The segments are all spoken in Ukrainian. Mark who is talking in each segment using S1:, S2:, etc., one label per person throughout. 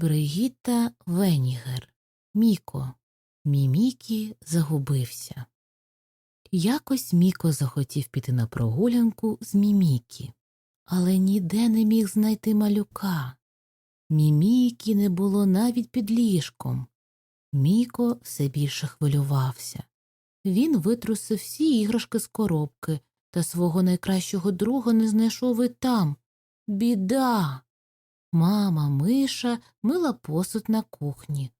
S1: Бригітта Венігер. Міко. Мімікі загубився. Якось Міко захотів піти на прогулянку з Мімікі, але ніде не міг знайти малюка. Мімікі не було навіть під ліжком. Міко все більше хвилювався. Він витрусив всі іграшки з коробки та свого найкращого друга не знайшов і там. Біда. Мама Миша мила посуд на кухні.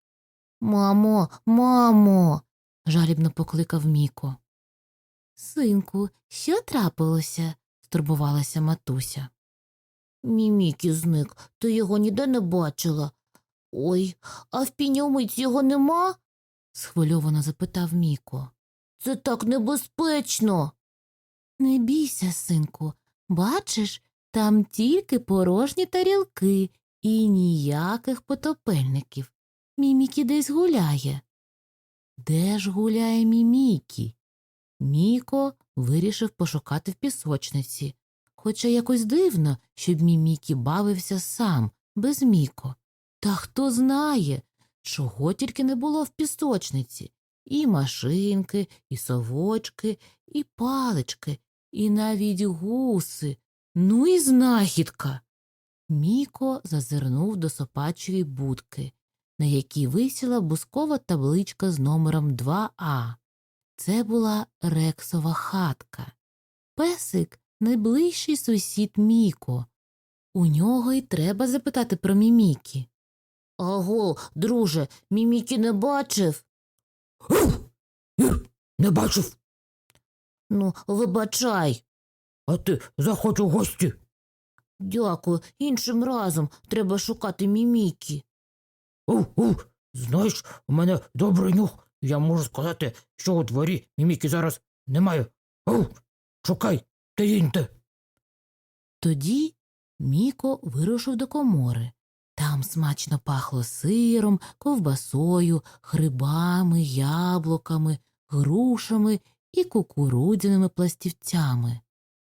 S1: Мамо, мамо. жалібно покликав Міко. Синку, що трапилося? стурбувалася матуся. Мімікі зник, ти його ніде не бачила. Ой, а в піньомиць його нема? схвильовано запитав Міко. Це так небезпечно. Не бійся, синку, бачиш, там тільки порожні тарілки і ніяких потопельників. Мімікі десь гуляє. Де ж гуляє Мімікі? Міко вирішив пошукати в пісочниці, хоча якось дивно, щоб Мімікі бавився сам, без Міко. Та хто знає, чого тільки не було в пісочниці і машинки, і совочки, і палички, і навіть гуси. Ну і знахідка. Міко зазирнув до сопачої будки, на якій висіла бускова табличка з номером 2А. Це була рексова хатка. Песик найближчий сусід Міко. У нього й треба запитати про Мімікі. Аго, друже, Мімікі не бачив.
S2: Не бачив,
S1: Ну, вибачай.
S2: А ти заходь у гості.
S1: Дякую, іншим разом треба шукати Мімікі.
S2: У, у, знаєш, у мене добрий нюх. Я можу сказати, що у дворі міміки зараз немає. У, шукай, ти інте.
S1: Тоді Міко вирушив до комори. Там смачно пахло сиром, ковбасою, грибами, яблуками, грушами і кукурудзяними пластівцями.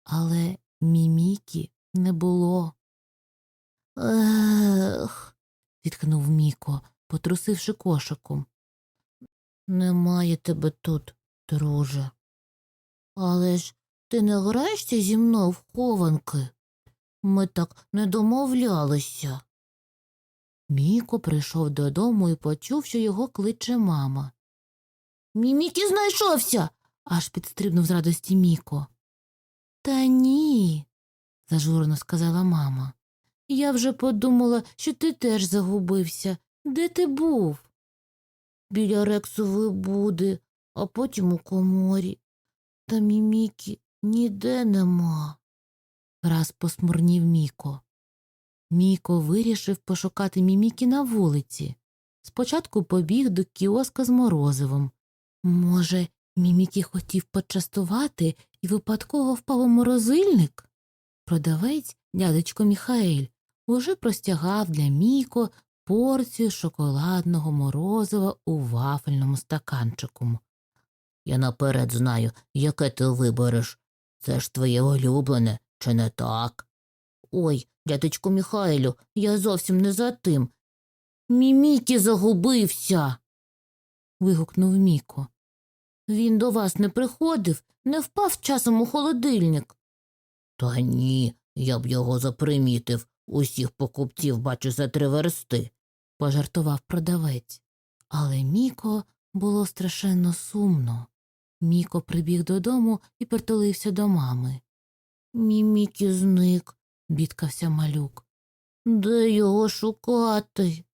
S1: Але мімікі не було. Ех. зітхнув Міко, потрусивши кошиком. Немає тебе тут, друже. Але ж ти не граєшся зі мною в хованки? Ми так не домовлялися. Міко прийшов додому і почув, що його кличе мама. Мімікі знайшовся. аж підстрибнув з радості Міко. Та ні, зажурено сказала мама. Я вже подумала, що ти теж загубився. Де ти був? Біля рексової буди, а потім у коморі. Та мімікі ніде нема. Раз посмурнів Міко. Міко вирішив пошукати Мімікі на вулиці. Спочатку побіг до кіоска з морозивом. Може, Мімікі хотів почастувати і випадково впав у морозильник? Продавець, дядечко Міхаель, уже простягав для Міко порцію шоколадного морозива у вафельному стаканчику. Я наперед знаю, яке ти вибереш. Це ж твоє улюблене, чи не так? Ой, дядечку Міхайлю, я зовсім не за тим. Мімікі загубився. вигукнув Міко. Він до вас не приходив, не впав часом у холодильник. Та ні, я б його запримітив. Усіх покупців бачу за три версти, пожартував продавець. Але Міко було страшенно сумно. Міко прибіг додому і притулився до мами. Мімікі зник, бідкався малюк. Де його шукати?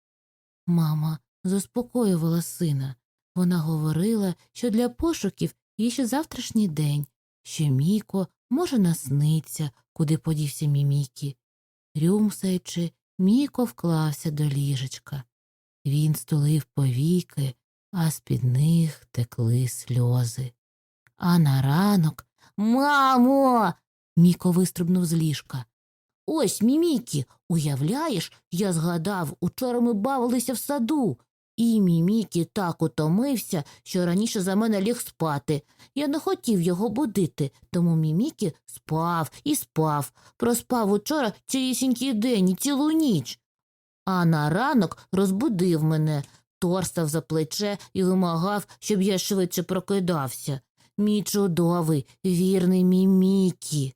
S1: Мама заспокоювала сина. Вона говорила, що для пошуків є ще завтрашній день, що Міко може насниться, куди подівся Мімікі. Рюмсаючи, Міко вклався до ліжечка. Він стулив повіки, а з-під них текли сльози. А на ранок Мамо. Міко вистрибнув з ліжка. Ось, Мімікі, уявляєш, я згадав, учора ми бавилися в саду. І Мімікі так утомився, що раніше за мене ліг спати. Я не хотів його будити, тому Мімікі спав і спав. Проспав учора цілісінький день і цілу ніч. а на ранок розбудив мене, торстав за плече і вимагав, щоб я швидше прокидався. Мій чудовий, вірний мімікі.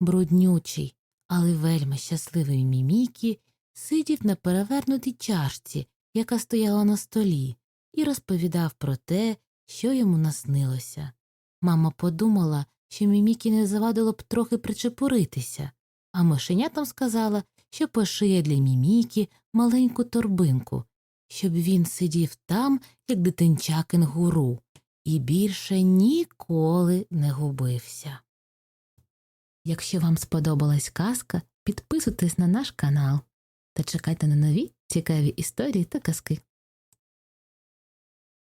S1: Бруднючий, але вельми щасливий мімікі сидів на перевернутій чашці, яка стояла на столі, і розповідав про те, що йому наснилося. Мама подумала, що мімікі не завадило б трохи причепуритися, а мишенятам сказала, що пошиє для мімікі маленьку торбинку, щоб він сидів там, як дитинча кенгуру, і більше ніколи не губився. Якщо вам сподобалась казка, підписуйтесь на наш канал та чекайте на нові цікаві історії та казки.